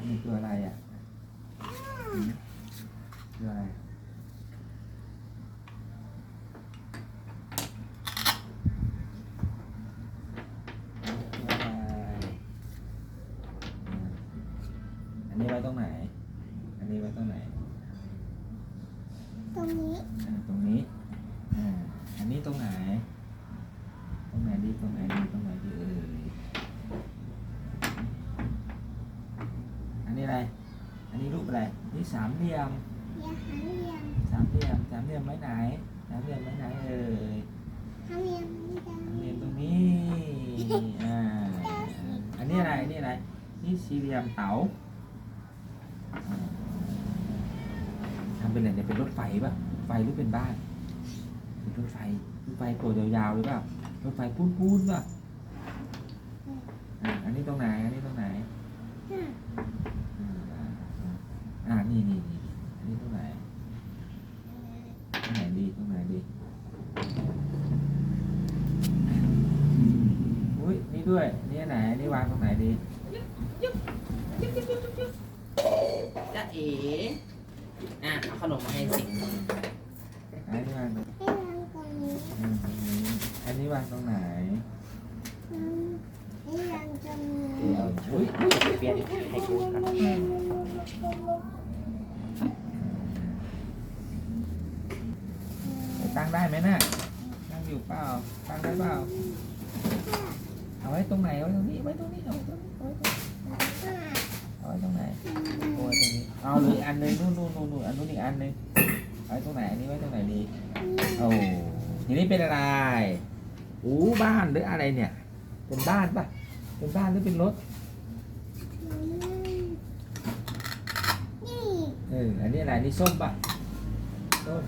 อันนี้ตัวอะไรอะอืมตัวอะไรตัวอะไรอืมอันนี้ไว้ตรงไหน อันนี้ไว้ตรงไหน ตรงนี้ อ่า ตรงนี้ อ่า อันนี้ตรงไหน ตรงไหนดี ตรงไหนดี ตรงไหนดีเอ่ย อั นนี้อะไร อันนี้รูปอะไร นี่สามเหลี่ยมอย่าหาเรียนสามเหลี่ยม สามเหลี่ยมไว้ไหน สามเหลี่ยมไว้ไหนเอ่ยหาเรียนไม่ได้สามเหลี่ยมตรงนี้ อ่า อันนี้อะไรอันนี้อะไร นี่สี่เหลี่ยมเต๋าอ่าทำเป็นอะไรเนี่ย เป็นรถไฟป่ะ ไฟหรือเป็นบ้าน เป็นรถไฟ รถไฟตัวยาวๆหรือเปล่า รถไฟปูนๆป่ะอ่าอันนี้ตรงไหน อันนี้ตรงไหน อะ อ่าอ่าอ่า นี่นี่นี่อันนี้ตรงไหนตรงไหนดีตรงไหนดีอุ้ยนี่ด้วย นี่อันไหนนี่วางตรงไหนดีจ้าเอ๋อะเอาขนมมาให้สิอันนี้วางตรงให้วางตรงนี้อืมตรงนี้อันนี้วางตรงไหนอืมให้วางตรงนี้ เดี๋ยวอุ้ยเปลี่ยนให้กูครั ตั้งได้ไหมน่ะตั้งอยู่เปล่าตั้งได้เปล่าเอาไว้ตรงไหนเอาไว้ตรงนี้ไว้ตรงนี้เอาไว้ตรงนี้เอาไว้ตรงไหนเอาไว้ตรงนี้เอาหรืออันหนึงนู่นนู่นนู่นนู่นอันนู้นอีกอันหนึงเอาไว้ตรงไหนอันนี้ไว้ตรงไหนดีโอ้ทีนี้เป็นอะไรอู้บ้านหรืออะไรเนี่ย เป็นบ้านปะเป็นบ้านหรือเป็นรถนี่เอออันนี้อะไรนี่ส้มปะส้ม